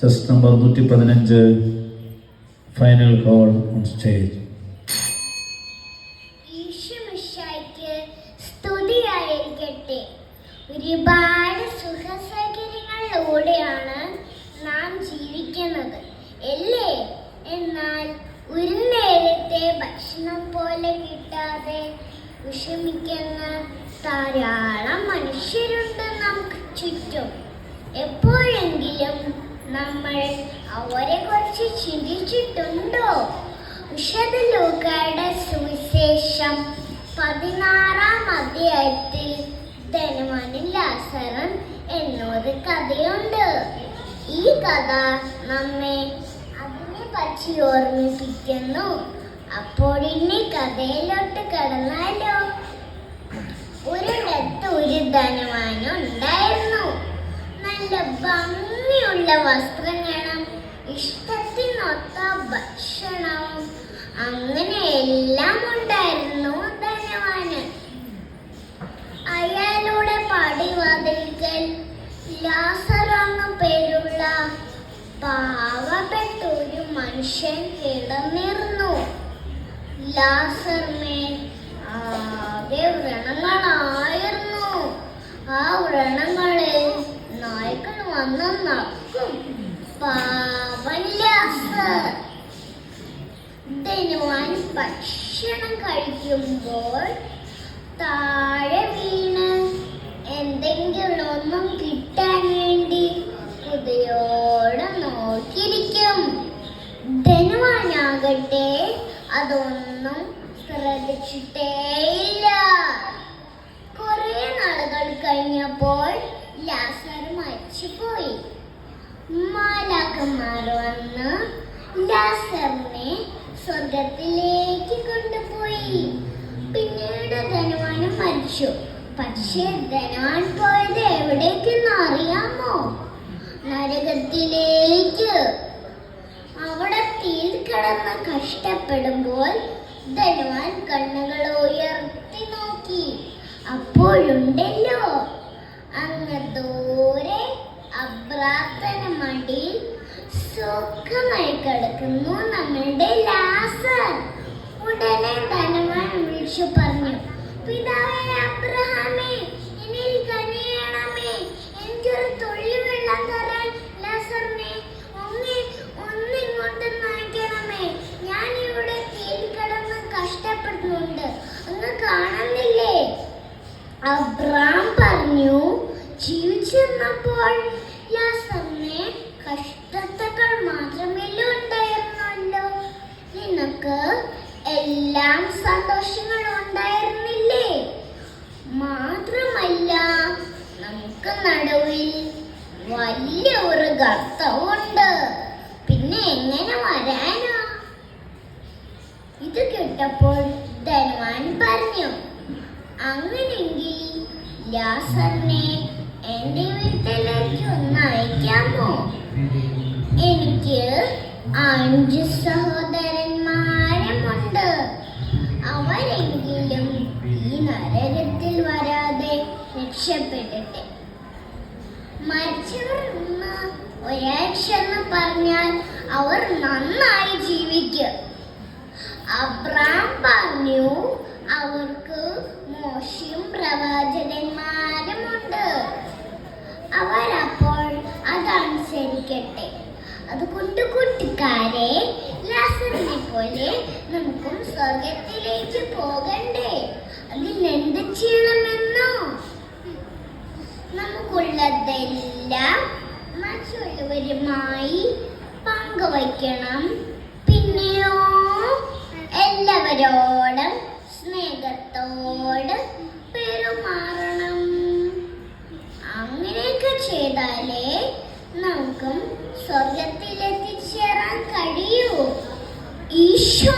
Chess number നൂറ്റി പതിനഞ്ച് final call on stage ഒരുപാട് സുഖസൗകര്യങ്ങളിലൂടെയാണ് നാം ജീവിക്കുന്നത്. അല്ലേ? എന്നാൽ ഒരു നേരത്തെ ഭക്ഷണം പോലെ കിട്ടാതെ വിഷമിക്കുന്ന ധാരാളം മനുഷ്യരുണ്ട് നമുക്ക് ചുറ്റും. എപ്പോഴെങ്കിലും നമ്മൾ അവരെ കുറിച്ച് ചിന്തിച്ചിട്ടുണ്ടോ? വിശദ ലൂക്കായുടെ സുവിശേഷം പതിനാറാം അധ്യായത്തിൽ ധനുമാനും ലാസറൻ എന്നൊരു കഥയുണ്ട്. ഈ കഥ നമ്മെ അതിനെ പറ്റി ഓർമ്മിപ്പിക്കുന്നു. അപ്പോൾ ഇനി കഥയിലോട്ട് കടന്നാലോ? ഒരിടത്ത് ഒരു ധനവാനും നല്ല നല്ല ഭംഗിയുള്ള വസ്ത്രങ്ങളും ഇഷ്ടത്തിനൊത്ത ഭക്ഷണവും അങ്ങനെ എല്ലാം ഉണ്ടായിരുന്നു ധനവാന്. അയാളുടെ പടിവാതിൽക്കൽ എന്ന പേരുള്ള പാവപ്പെട്ട ഒരു മനുഷ്യൻ കിടന്നിരുന്നു. ലാസറിനെ ആകെ വ്രണങ്ങളായിരുന്നു. ആ വ്രണങ്ങളിൽ നായ്ക്കൾ വന്ന് നക്കും പാവൻ ലാസർ ധനുവാൻ ഭക്ഷണം കഴിക്കുമ്പോൾ താഴെ വീണ് എന്തെങ്കിലും ഒന്നും കിട്ടാൻ വേണ്ടി ഹൃദയോടെ നോക്കിയിരിക്കും. ധനുവാനാകട്ടെ അതൊന്നും ശ്രദ്ധിച്ചിട്ടേയില്ല. കുറേ നാളുകൾ കഴിഞ്ഞപ്പോൾ ലാസർ മരിച്ചുപോയി. മാലാക്കന്മാർ വന്ന് ലാസറിനെ സ്വർഗത്തിലേക്ക് കൊണ്ടുപോയി. പിന്നീട് ധനവാനും മരിച്ചു. പക്ഷേ ധനവാൻ പോയത് എവിടേക്കെന്ന് അറിയാമോ? നരകത്തിലേക്ക്. അവിടെ തീയിൽ കിടന്ന് കഷ്ടപ്പെടുമ്പോൾ ധനവാൻ കണ്ണുകൾ ഉയർത്തി നോക്കി. അപ്പോഴുണ്ടല്ലോ അങ്ങ് ദൂരെ അബ്രാത്തന മടിയിൽ സുഖമായി കിടക്കുന്നു നമ്മളുടെ ലാസർ. ഉടനെ ധനവാൻ വിളിച്ചു പറഞ്ഞു പിതാവേ അബ്രഹാമേ എന്നിൽ കനിയണമേ. എനിക്കൊരു തുള്ളി വെള്ളം തരാൻ ലാസറിനെ. ഒന്ന് ഒന്നിങ്ങോട്ട് നയിക്കണമേ. ഞാൻ ഇവിടെ തീയിൽ കിടന്ന് കഷ്ടപ്പെടുന്നുണ്ട്. ഒന്ന് കാണുന്നില്ലേ അബ്രാം പറഞ്ഞു ജീവിച്ചിരുന്നപ്പോൾ യാസറിനെ കഷ്ടതകൾ മാത്രമേ ഉണ്ടായിരുന്നല്ലോ നിനക്ക് എല്ലാം സന്തോഷങ്ങളും ഉണ്ടായിരുന്നില്ലേ? മാത്രമല്ല നമുക്ക് നടുവിൽ വലിയ ഒരു ഗർത്തമുണ്ട് പിന്നെ എങ്ങനെ വരാനാ? ഇത് കേട്ടപ്പോൾ ധനവാൻ പറഞ്ഞു അങ്ങനെയെങ്കിൽ ലാസറിനെ എന്റെ വീട്ടിലേക്ക് ഒന്ന് അയക്കാമോ? എനിക്ക് അഞ്ച് സഹോദരന്മാരുമുണ്ട്. അവരെങ്കിലും ഈ നരകത്തിൽ വരാതെ രക്ഷപ്പെടട്ടെ. മരിച്ചവർ ഒരാഴ്ച പറഞ്ഞാൽ അവർ നന്നായി ജീവിക്കും. അബ്രാം പറഞ്ഞു അവർക്ക് മോശയും പ്രവാചകന്മാരുമുണ്ട് അവരപ്പോൾ അതനുസരിക്കട്ടെ. അതുകൊണ്ട് കൂട്ടുകാരെ ലാസറിനെ പോലെ നമുക്കും സ്വർഗത്തിലേക്ക് പോകണ്ടേ. അതിനെന്ത് ചെയ്യണമെന്നോ? നമുക്കുള്ളതെല്ലാം മറ്റുള്ളവരുമായി പങ്കുവയ്ക്കണം. പിന്നെയോ എല്ലാവരോടും സ്നേഹത്തോട് ചെയ്താലേ നമുക്കും സ്വർഗത്തിലെത്തിച്ചേരാൻ കഴിയൂ. ഈശോ